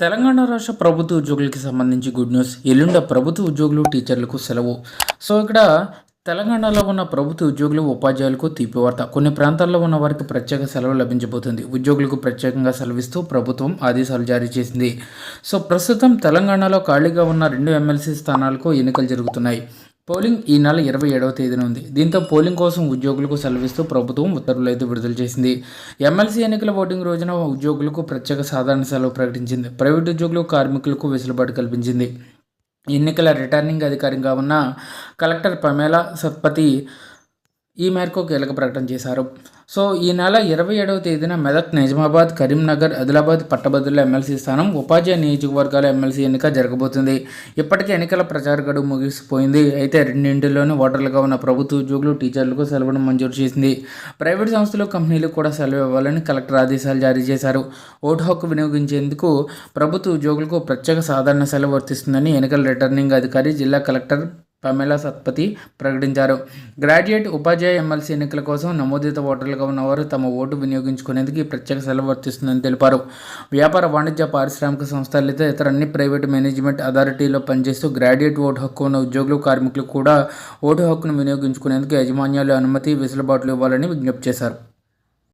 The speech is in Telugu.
తెలంగాణ రాష్ట్ర ప్రభుత్వ ఉద్యోగులకి సంబంధించి గుడ్ న్యూస్ ఎల్లుండ ప్రభుత్వ ఉద్యోగులు టీచర్లకు సెలవు. సో ఇక్కడ తెలంగాణలో ఉన్న ప్రభుత్వ ఉద్యోగులు ఉపాధ్యాయులకు తీపి వార్త కొన్ని ప్రాంతాల్లో ఉన్న వారికి ప్రత్యేక సెలవు లభించబోతుంది. ఉద్యోగులకు ప్రత్యేకంగా సెలవిస్తూ ప్రభుత్వం ఆదేశాలు జారీ చేసింది. సో ప్రస్తుతం తెలంగాణలో ఖాళీగా ఉన్న రెండు ఎమ్మెల్సీ స్థానాలకు ఎన్నికలు జరుగుతున్నాయి. పోలింగ్ ఈ నెల ఇరవై ఏడవ తేదీన ఉంది. దీంతో పోలింగ్ కోసం ఉద్యోగులకు సెలవిస్తూ ప్రభుత్వం ఉత్తర్వులు అయితే విడుదల చేసింది. ఎమ్మెల్సీ ఎన్నికల ఓటింగ్ రోజున ఉద్యోగులకు ప్రత్యేక సాధారణ సెలవు ప్రకటించింది. ప్రైవేట్ ఉద్యోగులు కార్మికులకు వెసులుబాటు కల్పించింది. ఎన్నికల రిటర్నింగ్ అధికారిగా ఉన్న కలెక్టర్ పమేలా సత్పతి ఈ మేరకు కీలక ప్రకటన చేశారు. సో ఈ నెల ఇరవై ఏడవ తేదీన మెదక్ నిజామాబాద్ కరీంనగర్ ఆదిలాబాద్ పట్టభద్రుల ఎమ్మెల్సీ స్థానం ఉపాధ్యాయ నియోజకవర్గాల ఎమ్మెల్సీ ఎన్నిక జరగబోతుంది. ఇప్పటికే ఎన్నికల ప్రచార గడువు ముగిసిపోయింది. అయితే రెండింటిలోనూ ఓటర్లుగా ఉన్న ప్రభుత్వ ఉద్యోగులు టీచర్లకు సెలవును మంజూరు చేసింది. ప్రైవేట్ సంస్థలు కంపెనీలకు కూడా సెలవు ఇవ్వాలని కలెక్టర్ ఆదేశాలు జారీ చేశారు. ఓటు హక్కు వినియోగించేందుకు ప్రభుత్వ ఉద్యోగులకు ప్రత్యేక సాధారణ సెలవు వర్తిస్తుందని ఎన్నికల రిటర్నింగ్ అధికారి జిల్లా కలెక్టర్ పమేలా సత్పతి ప్రకటించారు. గ్రాడ్యుయేట్ ఉపాధ్యాయ ఎమ్మెల్సీ ఎన్నికల కోసం నమోదిత ఓటర్లుగా ఉన్నవారు తమ ఓటు వినియోగించుకునేందుకు ఈ ప్రత్యేక సెలవు వర్తిస్తుందని తెలిపారు. వ్యాపార వాణిజ్య పారిశ్రామిక సంస్థలతో ఇతర అన్ని ప్రైవేటు మేనేజ్మెంట్ అథారిటీలో పనిచేస్తూ గ్రాడ్యుయేట్ ఓటు హక్కు ఉన్న ఉద్యోగులు కార్మికులు కూడా ఓటు హక్కును వినియోగించుకునేందుకు యాజమాన్యాలు అనుమతి వెసులుబాట్లు ఇవ్వాలని విజ్ఞప్తి చేశారు.